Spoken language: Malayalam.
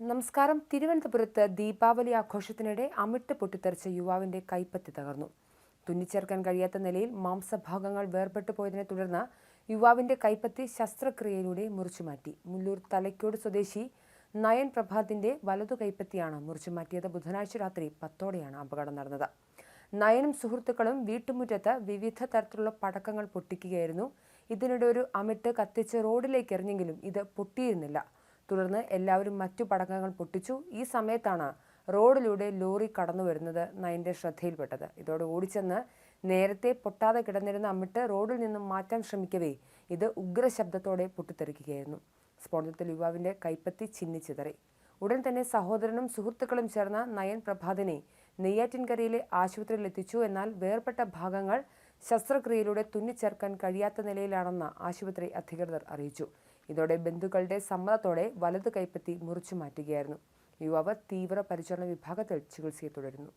നമസ്കാരം. തിരുവനന്തപുരത്ത് ദീപാവലി ആഘോഷത്തിനിടെ അമിട്ട് പൊട്ടിത്തെറിച്ച യുവാവിന്റെ കൈപ്പത്തി തകർന്നു. തുന്നിച്ചേർക്കാൻ കഴിയാത്ത നിലയിൽ മാംസഭാഗങ്ങൾ വേർപെട്ടു പോയതിനെ തുടർന്ന് യുവാവിന്റെ കൈപ്പത്തി ശസ്ത്രക്രിയയിലൂടെ മുറിച്ചുമാറ്റി. മുല്ലൂർ തലയ്ക്കോട് സ്വദേശി നയൻ പ്രഭാതിന്റെ വലതു കൈപ്പത്തിയാണ് മുറിച്ചുമാറ്റിയത്. ബുധനാഴ്ച രാത്രി പത്തോടെയാണ് അപകടം നടന്നത്. നയനും സുഹൃത്തുക്കളും വീട്ടുമുറ്റത്ത് വിവിധ തരത്തിലുള്ള പടക്കങ്ങൾ പൊട്ടിക്കുകയായിരുന്നു. ഇതിനിടെ ഒരു അമിട്ട് കത്തിച്ച് റോഡിലേക്ക് എറിഞ്ഞെങ്കിലും ഇത് പൊട്ടിയിരുന്നില്ല. തുടർന്ന് എല്ലാവരും മറ്റു പടക്കങ്ങൾ പൊട്ടിച്ചു. ഈ സമയത്താണ് റോഡിലൂടെ ലോറി കടന്നു വരുന്നത് നയന്റെ ശ്രദ്ധയിൽപ്പെട്ടത്. ഇതോടെ ഓടിച്ചെന്ന് നേരത്തെ പൊട്ടാതെ കിടന്നിരുന്ന അമ്മിട്ട് റോഡിൽ നിന്നും മാറ്റാൻ ശ്രമിക്കവേ ഇത് ഉഗ്രശബ്ദത്തോടെ പൊട്ടിത്തെറിക്കുകയായിരുന്നു. സ്ഫോടനത്തിൽ യുവാവിന്റെ കൈപ്പത്തി ചിന്നിച്ചിതറി ഉടൻ തന്നെ സഹോദരനും സുഹൃത്തുക്കളും ചേർന്ന നയൻ പ്രഭാതനെ നെയ്യാറ്റിൻകരയിലെ ആശുപത്രിയിൽ എത്തിച്ചു. എന്നാൽ വേർപെട്ട ഭാഗങ്ങൾ ശസ്ത്രക്രിയയിലൂടെ തുന്നിച്ചേർക്കാൻ കഴിയാത്ത നിലയിലാണെന്ന് ആശുപത്രി അധികൃതർ അറിയിച്ചു. ഇതോടെ ബന്ധുക്കളുടെ സമ്മതത്തോടെ വലത് കൈപ്പത്തി മുറിച്ചു മാറ്റുകയായിരുന്നു. യുവാവ് തീവ്ര പരിചരണ വിഭാഗത്തിൽ ചികിത്സയെ തുടരുന്നു.